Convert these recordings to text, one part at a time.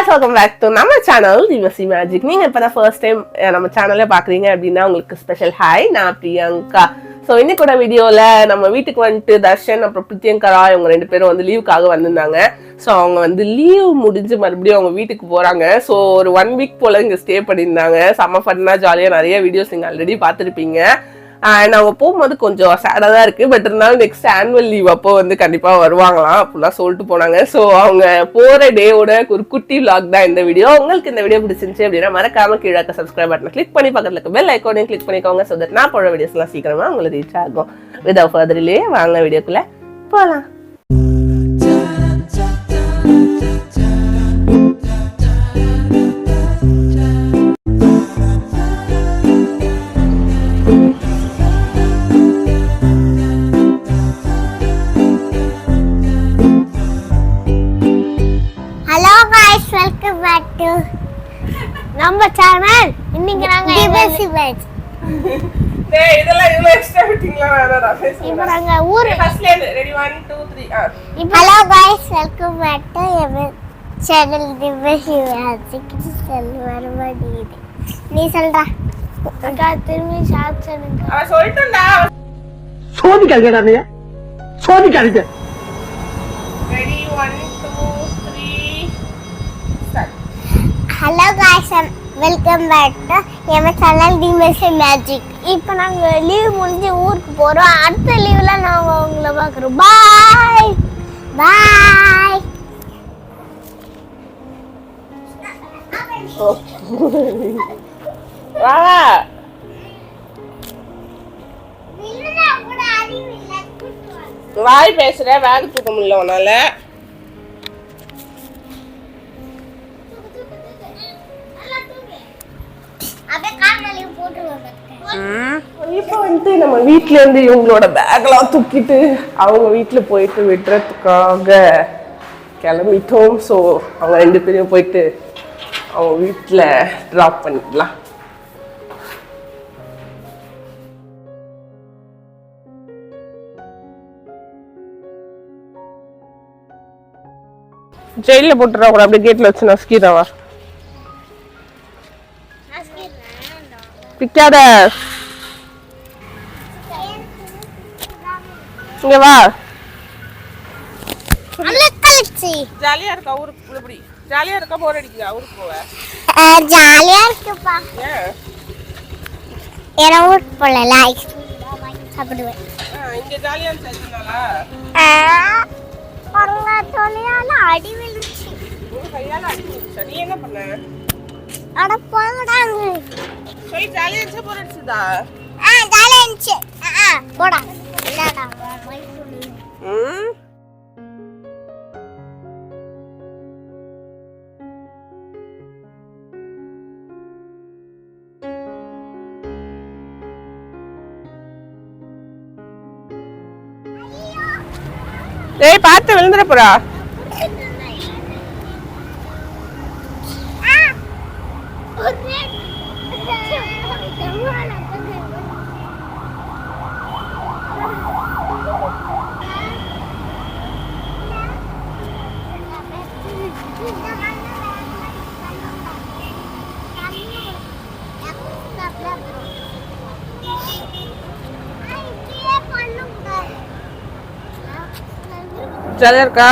guys welcome back to நம்ம channel திவசி magic நீங்க இப்போ தான் ஃபர்ஸ்ட் டைம் நம்ம சேனலில் பார்க்குறீங்க அப்படின்னா உங்களுக்கு ஸ்பெஷல் ஹாய் நான் பிரியங்கா. ஸோ இன்னைக்கூட வீடியோவில் நம்ம வீட்டுக்கு வந்துட்டு தர்ஷன் அப்புறம் பிரியங்கரா இவங்க ரெண்டு பேரும் வந்து லீவுக்காக வந்திருந்தாங்க. ஸோ அவங்க வந்து லீவ் முடிஞ்சு மறுபடியும் அவங்க வீட்டுக்கு போகிறாங்க ஸோ ஒரு ஒன் வீக் போல் இங்கே ஸ்டே பண்ணியிருந்தாங்க. செம்ம ஃபன்னாக ஜாலியாக நிறைய வீடியோஸ் நீங்கள் ஆல்ரெடி பார்த்துருப்பீங்க. அண்ட் அவங்க போகும்போது கொஞ்சம் சேடாக தான் இருக்குது பட் இருந்தாலும் நெக்ஸ்ட் ஆனுவல் லீவ் அப்போ வந்து கண்டிப்பாக வருவாங்களாம். அப்படிலாம் சொல்லிட்டு போனாங்க. ஸோ அவங்க போகிற டேவோட ஒரு குட்டி விளாக் தான் இந்த வீடியோ உங்களுக்கு இந்த வீடியோ பிடிச்சிருந்துச்சு அப்படின்னா மறக்காம கீழே சப்ஸ்கிரைப் பட்டனை கிளிக் பண்ணி பக்கத்தில் இருக்க பெல் ஐக்கோனையும் கிளிக் பண்ணிக்கோங்க. ஸோ தட் நான் போகிற வீடியோஸ்லாம் சீக்கிரமாக உங்களுக்கு ரீச் ஆகும். வித் ஃபர்தர்லேயே வாங்க வீடியோக்குள்ளே போகலாம் நம்ம சேனல் இன்னைக்கு நாங்க டிவசி வெஜ் இதெல்லாம் இவ்வளோ எக்ஸ்ட்ரா விட்டீங்களா இப்போ நாங்க ஊர் ஃபர்ஸ்ட்லேருந்து ready one two three ah hello guys welcome back to our channel டிவசி veg செல் வரமாட்டேங்குது நீ சொல்றா அக்கா திரும்பி ஷார்ட் சொல்லுங்க அவன் சொல்லிட்டா சோதிக்காதீங்க நீங்க சோதிக்காதீங்க ready one two three start hello guys welcome back to N channel டிமெஸ் மேஜிக் இப்போ நாங்கள் லீவு முடிஞ்சு ஊருக்கு போகிறோம் அடுத்த லீவில் நாங்கள் உங்களை பார்க்குறோம். பாய் பாய் வா வாய் பேசுகிற வேக தூக்க முடியல உன்னால. இப்போ வந்துட்டு நம்ம வீட்ல இருந்து இவங்களோட பேக்லாம் தூக்கிட்டு அவங்க வீட்டில் போயிட்டு விடுறதுக்காக கிளம்பிட்டோம். ஸோ அவங்க ரெண்டு பேரையும் போயிட்டு அவங்க வீட்டில் ட்ராப் பண்ணிக்கலாம் ஜெயிலில் போட்டுறா கூட அப்படியே கேட்டில் வச்சு நசுக்கிடவா பிக்காத. இங்க வா. ஜாலியா இருக்கா ஊருக்கு புள்ளபடி ஜாலியா இருக்கா? போர் அடிக்குதா ஊருக்கு போவ? ஜாலியா இருக்குப்பா. ஏன்? ஏன்னா ஊருக்கு போகல ஐஸ்கிரீம் சாப்பிடுவேன். ஆ, இங்க ஜாலியா இருந்துச்சுனாலா அவங்க தொலையால அடி உங்க கையால அடி விழுந்துச்சா? நீ என்ன பண்ண? அட போங்கடாங்க போர் அடிச்சுதா ஆ ஜாலியா இருந்துச்சு ஆ, போடா. இல்லடா. ம்? டேய் பார்த்து விழுந்துட போறா. ஆ, ஒரே- ஜாலியா இருக்கா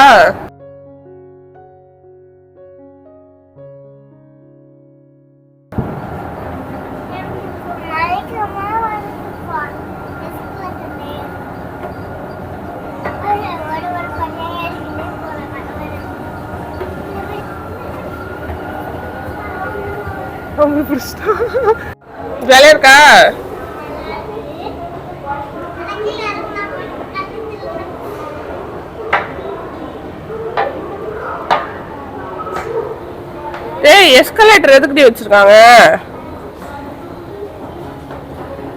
ரொம்ப பிடிச்சிட்டா டேய் எஸ்கலேட்டர் எதுக்குடி வச்சிருக்காங்க?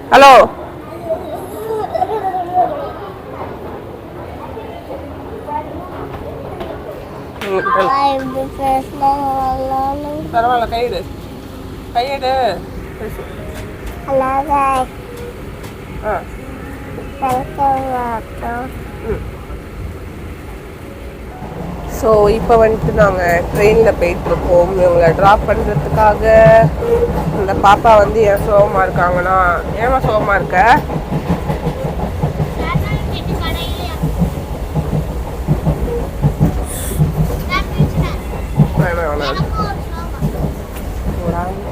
ஹலோ பரவாயில்ல கையெடு கையெடு. Hello ah. Welcome back to ம். ஸோ இப்போ வந்துட்டு நாங்கள் ட்ரெயினில் போயிட்டுருக்கோம். இவங்களை ட்ராப் பண்ணுறதுக்காக இந்த பாப்பா வந்து ஏன் சோகமாக இருக்காங்கன்னா ஏமா சோகமாக இருக்க?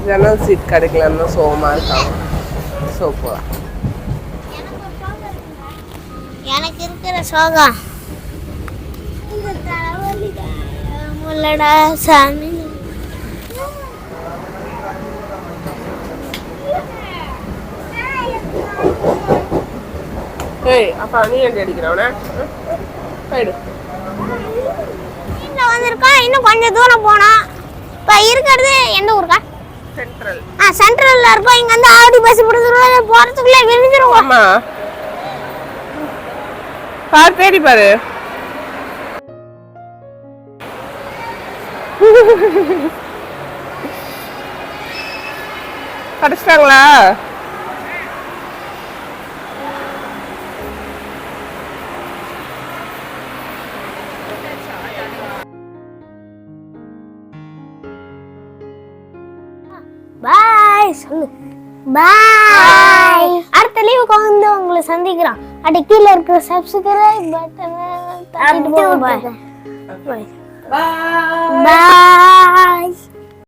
ஜன்னல் சீட் கிடைக்கலன்னு சோகமாக இருக்காங்க. ஸோ போகலாம் எனக்கு இருக்கிற சோகம். முல்லடா சாமி. ஏய் அப்பா நீ ஏன் அடிக்கிறவன? போயிடு. இங்க வந்திருக்கோம் இன்னும் கொஞ்சம் தூரம் போனோம் இப்போ இருக்கிறது எந்த ஊருக்கா? சென்ட்ரல் ஆ சென்ட்ரல்ல இருக்கோம். இங்க வந்து ஆவடி பஸ் பிடிச்சிருவோம் போறதுக்குள்ள விரிஞ்சிருவோம் ஆமா. பாரு தேடி பாரு. அடிச்சிட்டாங்களா பாய் சொல்லு. பாய். அடுத்த லீவுக்கு வந்து உங்களை சந்திக்கிறோம். அடி கீழே இருக்கிற சப்ஸ்கிரைப் பட்டனை தட்டிட்டு போங்க பாய் பாய்